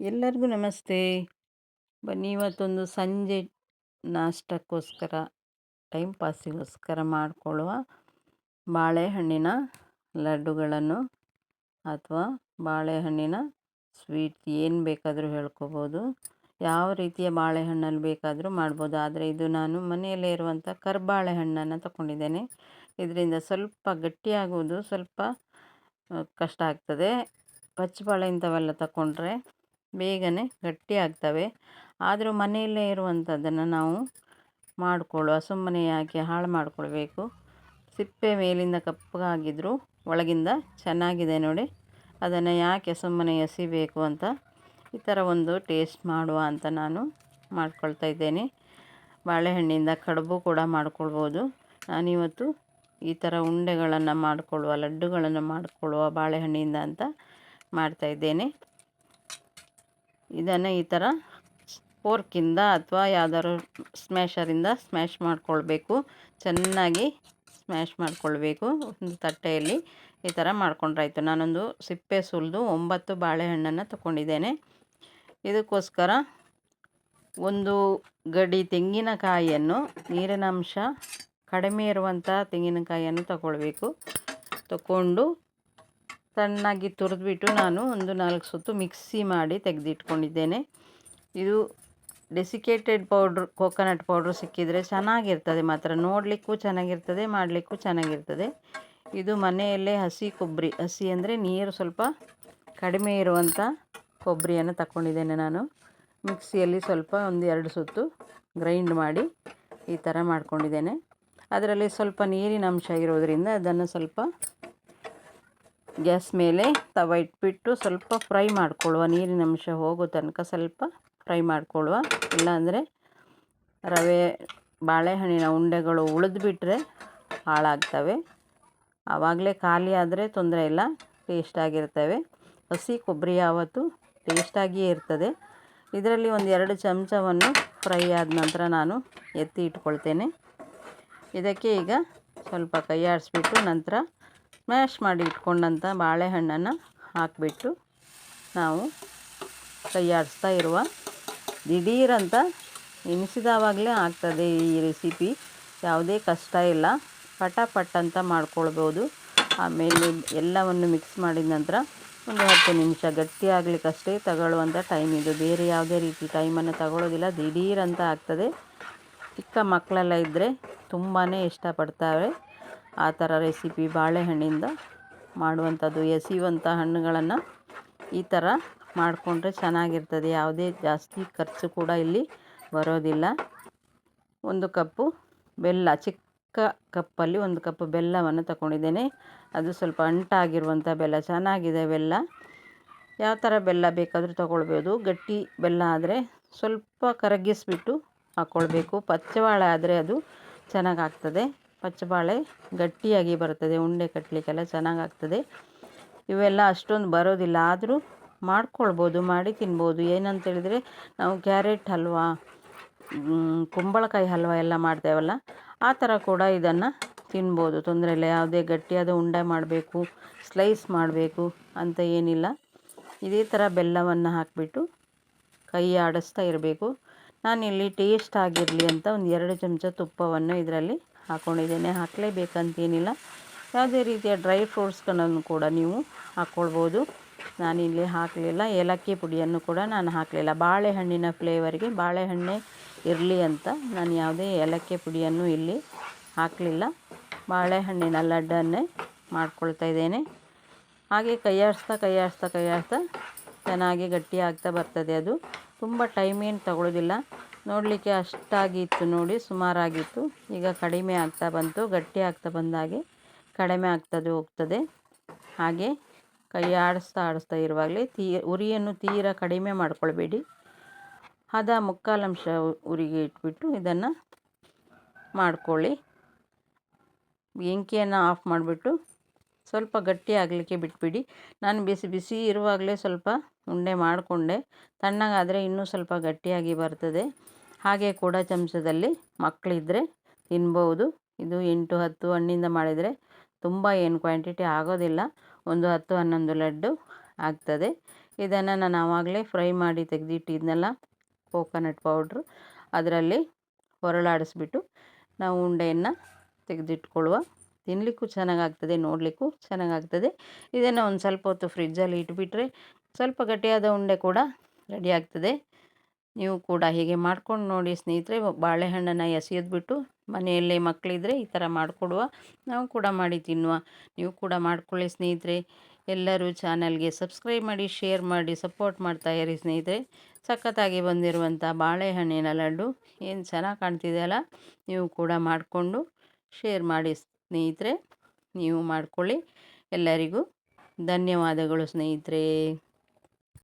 ಎಲ್ಲರಿಗೂ ನಮಸ್ತೆ. ಬನ್ನಿ ಇವತ್ತೊಂದು ಸಂಜೆ ನಾಷ್ಟಕ್ಕೋಸ್ಕರ, ಟೈಮ್ ಪಾಸಿಗೋಸ್ಕರ ಮಾಡಿಕೊಳ್ಳುವ ಬಾಳೆಹಣ್ಣಿನ ಲಡ್ಡುಗಳನ್ನು ಅಥವಾ ಬಾಳೆಹಣ್ಣಿನ ಸ್ವೀಟ್ ಏನು ಬೇಕಾದರೂ ಹೇಳ್ಕೋಬೋದು. ಯಾವ ರೀತಿಯ ಬಾಳೆಹಣ್ಣಲ್ಲಿ ಬೇಕಾದರೂ ಮಾಡ್ಬೋದು. ಆದರೆ ಇದು ನಾನು ಮನೆಯಲ್ಲೇ ಇರುವಂಥ ಕರ್ಬಾಳೆಹಣ್ಣನ್ನು ತಗೊಂಡಿದ್ದೇನೆ ಇದರಿಂದ ಸ್ವಲ್ಪ ಗಟ್ಟಿಯಾಗುವುದು ಸ್ವಲ್ಪ ಕಷ್ಟ ಆಗ್ತದೆ. ಪಚ್ಚಬಾಳೆ ಇಂಥವೆಲ್ಲ ತಗೊಂಡ್ರೆ ಬೇಗನೆ ಗಟ್ಟಿ ಆಗ್ತವೆ. ಆದರೂ ಮನೆಯಲ್ಲೇ ಇರುವಂಥದ್ದನ್ನು ನಾವು ಮಾಡಿಕೊಳ್ಳುವ, ಸುಮ್ಮನೆ ಯಾಕೆ ಹಾಳು ಮಾಡಿಕೊಳ್ಬೇಕು? ಸಿಪ್ಪೆ ಮೇಲಿಂದ ಕಪ್ಪಗಾಗಿದ್ದರೂ ಒಳಗಿಂದ ಚೆನ್ನಾಗಿದೆ ನೋಡಿ. ಅದನ್ನು ಯಾಕೆ ಸುಮ್ಮನೆ ಎಸಿಬೇಕು ಅಂತ ಈ ಥರ ಒಂದು ಟೇಸ್ಟ್ ಮಾಡುವ ಅಂತ ನಾನು ಮಾಡ್ಕೊಳ್ತಾ ಇದ್ದೇನೆ. ಬಾಳೆಹಣ್ಣಿಂದ ಕಡುಬು ಕೂಡ ಮಾಡ್ಕೊಳ್ಬೋದು. ನಾನಿವತ್ತು ಈ ಥರ ಉಂಡೆಗಳನ್ನು ಮಾಡಿಕೊಳ್ಳುವ, ಲಡ್ಡುಗಳನ್ನು ಮಾಡಿಕೊಳ್ಳುವ ಬಾಳೆಹಣ್ಣಿಂದ ಅಂತ ಮಾಡ್ತಾಯಿದ್ದೇನೆ ಇದನ್ನು ಈ ಥರ ಫೋರ್ಕಿಂದ ಅಥವಾ ಯಾವ್ದಾದ್ರು ಸ್ಮ್ಯಾಷರಿಂದ ಸ್ಮ್ಯಾಶ್ ಮಾಡಿಕೊಳ್ಬೇಕು. ಚೆನ್ನಾಗಿ ಸ್ಮ್ಯಾಶ್ ಮಾಡಿಕೊಳ್ಬೇಕು ಒಂದು ತಟ್ಟೆಯಲ್ಲಿ. ಈ ಥರ ಮಾಡ್ಕೊಂಡ್ರಾಯ್ತು. ನಾನೊಂದು ಸಿಪ್ಪೆ ಸುಲಿದು ಒಂಬತ್ತು ಬಾಳೆಹಣ್ಣನ್ನು ತಗೊಂಡಿದ್ದೇನೆ. ಇದಕ್ಕೋಸ್ಕರ ಒಂದು ಗಡಿ ತೆಂಗಿನಕಾಯಿಯನ್ನು, ನೀರಿನಂಶ ಕಡಿಮೆ ಇರುವಂಥ ತೆಂಗಿನಕಾಯಿಯನ್ನು ತಗೊಳ್ಬೇಕು. ತಗೊಂಡು ಸಣ್ಣಾಗಿ ತುರಿದ್ಬಿಟ್ಟು ನಾನು ಒಂದು ನಾಲ್ಕು ಸುತ್ತು ಮಿಕ್ಸಿ ಮಾಡಿ ತೆಗೆದಿಟ್ಕೊಂಡಿದ್ದೇನೆ. ಇದು ಡೆಸಿಕೇಟೆಡ್ ಪೌಡ್ರ್, ಕೋಕೋನಟ್ ಪೌಡ್ರ್ ಸಿಕ್ಕಿದರೆ ಚೆನ್ನಾಗಿರ್ತದೆ. ಮಾತ್ರ ನೋಡಲಿಕ್ಕೂ ಚೆನ್ನಾಗಿರ್ತದೆ, ಮಾಡಲಿಕ್ಕೂ ಚೆನ್ನಾಗಿರ್ತದೆ. ಇದು ಮನೆಯಲ್ಲೇ ಹಸಿ ಕೊಬ್ಬರಿ, ಹಸಿ ಅಂದರೆ ನೀರು ಸ್ವಲ್ಪ ಕಡಿಮೆ ಇರುವಂಥ ಕೊಬ್ಬರಿಯನ್ನು ತಗೊಂಡಿದ್ದೇನೆ ನಾನು. ಮಿಕ್ಸಿಯಲ್ಲಿ ಸ್ವಲ್ಪ ಒಂದು ಎರಡು ಸುತ್ತು ಗ್ರೈಂಡ್ ಮಾಡಿ ಈ ಥರ ಮಾಡ್ಕೊಂಡಿದ್ದೇನೆ. ಅದರಲ್ಲಿ ಸ್ವಲ್ಪ ನೀರಿನ ಅಂಶ ಇರೋದರಿಂದ ಅದನ್ನು ಸ್ವಲ್ಪ ಗ್ಯಾಸ್ ಮೇಲೆ ತವ ಇಟ್ಬಿಟ್ಟು ಸ್ವಲ್ಪ ಫ್ರೈ ಮಾಡಿಕೊಳ್ಳುವ. ನೀರಿನ ಅಂಶ ಹೋಗೋ ತನಕ ಸ್ವಲ್ಪ ಫ್ರೈ ಮಾಡಿಕೊಳ್ಳುವ. ಇಲ್ಲಾಂದರೆ ರವೆ, ಬಾಳೆಹಣ್ಣಿನ ಉಂಡೆಗಳು ಉಳಿದ್ಬಿಟ್ರೆ ಹಾಳಾಗ್ತವೆ. ಆವಾಗಲೇ ಖಾಲಿ ಆದರೆ ತೊಂದರೆ ಇಲ್ಲ ಟೇಸ್ಟಾಗಿರ್ತವೆ ಹಸಿ ಕೊಬ್ಬರಿ ಯಾವತ್ತು ಟೇಸ್ಟಾಗಿಯೇ ಇರ್ತದೆ. ಇದರಲ್ಲಿ ಒಂದು ಎರಡು ಚಮಚವನ್ನು ಫ್ರೈ ಆದ ನಂತರ ನಾನು ಎತ್ತಿ ಇಟ್ಕೊಳ್ತೇನೆ. ಇದಕ್ಕೆ ಈಗ ಸ್ವಲ್ಪ ಕೈ ಆಡಿಸ್ಬಿಟ್ಟು ನಂತರ ಸ್ಮ್ಯಾಶ್ ಮಾಡಿ ಇಟ್ಕೊಂಡಂಥ ಬಾಳೆಹಣ್ಣನ್ನು ಹಾಕಿಬಿಟ್ಟು ನಾವು ತಯಾರಿಸ್ತಾ ಇರುವ ದಿಢೀರಂತ ಎನಿಸಿದವಾಗಲೇ ಆಗ್ತದೆ ಈ ರೆಸಿಪಿ. ಯಾವುದೇ ಕಷ್ಟ ಇಲ್ಲ. ಪಟ ಪಟ್ ಅಂತ ಮಾಡ್ಕೊಳ್ಬೋದು. ಆಮೇಲೆ ಎಲ್ಲವನ್ನು ಮಿಕ್ಸ್ ಮಾಡಿದ ನಂತರ ಒಂದು ಹತ್ತು ನಿಮಿಷ ಗಟ್ಟಿ ಆಗಲಿಕ್ಕಷ್ಟೇ ತಗೊಳ್ಳುವಂಥ ಟೈಮ್ ಇದು. ಬೇರೆ ಯಾವುದೇ ರೀತಿ ಟೈಮನ್ನು ತಗೊಳ್ಳೋದಿಲ್ಲ. ದಿಢೀರಂತ ಆಗ್ತದೆ. ಚಿಕ್ಕ ಮಕ್ಕಳೆಲ್ಲ ಇದ್ದರೆ ತುಂಬಾ ಇಷ್ಟಪಡ್ತಾರೆ. ಆ ಥರ ರೆಸಿಪಿ ಬಾಳೆಹಣ್ಣಿಂದ ಮಾಡುವಂಥದ್ದು, ಎಸೆಯುವಂಥ ಹಣ್ಣುಗಳನ್ನು ಈ ಥರ ಮಾಡಿಕೊಂಡ್ರೆ ಚೆನ್ನಾಗಿರ್ತದೆ. ಯಾವುದೇ ಜಾಸ್ತಿ ಖರ್ಚು ಕೂಡ ಇಲ್ಲಿ ಬರೋದಿಲ್ಲ. ಒಂದು ಕಪ್ಪು ಬೆಲ್ಲ, ಚಿಕ್ಕ ಕಪ್ಪಲ್ಲಿ ಒಂದು ಕಪ್ ಬೆಲ್ಲವನ್ನು ತಗೊಂಡಿದ್ದೇನೆ. ಅದು ಸ್ವಲ್ಪ ಅಂಟಾಗಿರುವಂಥ ಬೆಲ್ಲ, ಚೆನ್ನಾಗಿದೆ ಬೆಲ್ಲ. ಯಾವ ಥರ ಬೆಲ್ಲ ಬೇಕಾದರೂ ತಗೊಳ್ಬೋದು. ಗಟ್ಟಿ ಬೆಲ್ಲ ಆದರೆ ಸ್ವಲ್ಪ ಕರಗಿಸಿಬಿಟ್ಟು ಹಾಕ್ಕೊಳ್ಬೇಕು. ಪಚ್ಚವಾಳ ಆದರೆ ಅದು ಚೆನ್ನಾಗಾಗ್ತದೆ. ಪಚ್ಚಬಾಳೆ ಗಟ್ಟಿಯಾಗಿ ಬರ್ತದೆ ಉಂಡೆ ಕಟ್ಟಲಿಕ್ಕೆಲ್ಲ ಚೆನ್ನಾಗಾಗ್ತದೆ. ಇವೆಲ್ಲ ಅಷ್ಟೊಂದು ಬರೋದಿಲ್ಲ, ಆದರೂ ಮಾಡ್ಕೊಳ್ಬೋದು, ಮಾಡಿ ತಿನ್ಬೋದು. ಏನಂತೇಳಿದರೆ ನಾವು ಕ್ಯಾರೆಟ್ ಹಲ್ವಾ ಕುಂಬಳಕಾಯಿ ಹಲ್ವ ಎಲ್ಲ ಮಾಡ್ತೇವಲ್ಲ, ಆ ಥರ ಕೂಡ ಇದನ್ನು ತಿನ್ಬೋದು. ತೊಂದರೆ ಇಲ್ಲ, ಯಾವುದೇ ಗಟ್ಟಿಯಾದ ಉಂಡೆ ಮಾಡಬೇಕು, ಸ್ಲೈಸ್ ಮಾಡಬೇಕು ಅಂತ ಏನಿಲ್ಲ. ಇದೇ ಥರ ಬೆಲ್ಲವನ್ನು ಹಾಕಿಬಿಟ್ಟು ಕೈ ಆಡಿಸ್ತಾ ಇರಬೇಕು. ನಾನಿಲ್ಲಿ ಟೇಸ್ಟ್ ಆಗಿರಲಿ ಅಂತ ಒಂದು ಎರಡು ಚಮಚ ತುಪ್ಪವನ್ನು ಇದರಲ್ಲಿ ಹಾಕ್ಕೊಂಡಿದ್ದೇನೆ ಹಾಕಲೇಬೇಕಂತೇನಿಲ್ಲ. ಯಾವುದೇ ರೀತಿಯ ಡ್ರೈ ಫ್ರೂಟ್ಸ್ಗಳನ್ನು ಕೂಡ ನೀವು ಹಾಕ್ಕೊಳ್ಬೋದು. ನಾನಿಲ್ಲಿ ಹಾಕಲಿಲ್ಲ. ಏಲಕ್ಕಿ ಪುಡಿಯನ್ನು ಕೂಡ ನಾನು ಹಾಕಲಿಲ್ಲ. ಬಾಳೆಹಣ್ಣಿನ ಫ್ಲೇವರ್ಗೆ ಬಾಳೆಹಣ್ಣೆ ಇರಲಿ ಅಂತ ನಾನು ಯಾವುದೇ ಏಲಕ್ಕಿ ಪುಡಿಯನ್ನು ಇಲ್ಲಿ ಹಾಕಲಿಲ್ಲ. ಬಾಳೆಹಣ್ಣಿನ ಲಡ್ಡನ್ನೇ ಮಾಡ್ಕೊಳ್ತಾ ಇದ್ದೇನೆ. ಹಾಗೆ ಕೈಯಾಡಿಸ್ತಾ ಕೈಯಾಡಿಸ್ತಾ ಕೈಯಾಡಿಸ್ತಾ ಚೆನ್ನಾಗಿ ಗಟ್ಟಿ ಆಗ್ತಾ ಬರ್ತದೆ ಅದು. ತುಂಬ ಟೈಮ್ ಏನು ತಗೊಳ್ಳೋದಿಲ್ಲ. ನೋಡಲಿಕ್ಕೆ ಅಷ್ಟಾಗಿತ್ತು ನೋಡಿ, ಸುಮಾರಾಗಿತ್ತು. ಈಗ ಕಡಿಮೆ ಆಗ್ತಾ ಬಂತು, ಗಟ್ಟಿ ಆಗ್ತಾ ಬಂದಾಗೆ ಕಡಿಮೆ ಆಗ್ತದೆ ಹೋಗ್ತದೆ. ಹಾಗೆ ಕೈ ಆಡಿಸ್ತಾ ಆಡಿಸ್ತಾ ಇರುವಾಗಲೇ ತೀ, ಉರಿಯನ್ನು ತೀರ ಕಡಿಮೆ ಮಾಡಿಕೊಳ್ಬೇಡಿ. ಹದ ಮುಕ್ಕಾಲಂಶ ಉರಿಗೆ ಇಟ್ಬಿಟ್ಟು ಇದನ್ನು ಮಾಡಿಕೊಳ್ಳಿ. ಬೆಂಕಿಯನ್ನು ಆಫ್ ಮಾಡಿಬಿಟ್ಟು ಸ್ವಲ್ಪ ಗಟ್ಟಿ ಆಗಲಿಕ್ಕೆ ಬಿಟ್ಬಿಡಿ. ನಾನು ಬಿಸಿ ಬಿಸಿ ಇರುವಾಗಲೇ ಸ್ವಲ್ಪ ಉಂಡೆ ಮಾಡಿಕೊಂಡೆ. ತಣ್ಣಗಾದರೆ ಇನ್ನೂ ಸ್ವಲ್ಪ ಗಟ್ಟಿಯಾಗಿ ಬರ್ತದೆ. ಹಾಗೆ ಕೂಡ ಚಮಚದಲ್ಲಿ ಮಕ್ಕಳಿದ್ದರೆ ತಿನ್ಬೋದು. ಇದು ಎಂಟು ಹತ್ತು ಹಣ್ಣಿಂದ ಮಾಡಿದರೆ ತುಂಬ ಏನು ಕ್ವಾಂಟಿಟಿ ಆಗೋದಿಲ್ಲ. ಒಂದು ಹತ್ತು ಹನ್ನೊಂದು ಲಡ್ಡು ಆಗ್ತದೆ. ಇದನ್ನು ನಾನು ಆವಾಗಲೇ ಫ್ರೈ ಮಾಡಿ ತೆಗೆದಿಟ್ಟಿದ್ನಲ್ಲ ಕೋಕೋನಟ್ ಪೌಡ್ರು ಅದರಲ್ಲಿ ಹೊರಳಾಡಿಸ್ಬಿಟ್ಟು ನಾವು ಉಂಡೆಯನ್ನು ತೆಗೆದಿಟ್ಕೊಳ್ಳುವ ತಿನ್ನಲಿಕ್ಕೂ ಚೆನ್ನಾಗಾಗ್ತದೆ, ನೋಡಲಿಕ್ಕೂ ಚೆನ್ನಾಗಾಗ್ತದೆ. ಇದನ್ನು ಒಂದು ಸ್ವಲ್ಪ ಹೊತ್ತು ಫ್ರಿಜ್ಜಲ್ಲಿ ಇಟ್ಬಿಟ್ರೆ ಸ್ವಲ್ಪ ಗಟ್ಟಿಯಾದ ಉಂಡೆ ಕೂಡ ರೆಡಿ ಆಗ್ತದೆ. ನೀವು ಕೂಡ ಹೀಗೆ ಮಾಡ್ಕೊಂಡು ನೋಡಿ ಸ್ನೇಹಿತರೆ, ಬಾಳೆಹಣ್ಣನ್ನು ಎಸೆಯೋದ್ಬಿಟ್ಟು ಮನೆಯಲ್ಲೇ ಮಕ್ಕಳಿದ್ರೆ ಈ ಥರ ಮಾಡಿಕೊಡುವ, ನಾವು ಕೂಡ ಮಾಡಿ ತಿನ್ನುವ. ನೀವು ಕೂಡ ಮಾಡ್ಕೊಳ್ಳಿ ಸ್ನೇಹಿತರೆ. ಎಲ್ಲರೂ ಚಾನಲ್ಗೆ ಸಬ್ಸ್ಕ್ರೈಬ್ ಮಾಡಿ, ಶೇರ್ ಮಾಡಿ, ಸಪೋರ್ಟ್ ಮಾಡ್ತಾ ಇರಿ ಸ್ನೇಹಿತರೆ. ಸಖತ್ತಾಗಿ ಬಂದಿರುವಂಥ ಬಾಳೆಹಣ್ಣಿನ ಲಡ್ಡು, ಏನು ಚೆನ್ನಾಗಿ ಕಾಣ್ತಿದೆಯಲ್ಲ ನೀವು ಕೂಡ ಮಾಡಿಕೊಂಡು ಶೇರ್ ಮಾಡಿ ಸ್ನೇಹಿತರೆ ನೀವು ಮಾಡ್ಕೊಳ್ಳಿ. ಎಲ್ಲರಿಗೂ ಧನ್ಯವಾದಗಳು ಸ್ನೇಹಿತರೆ.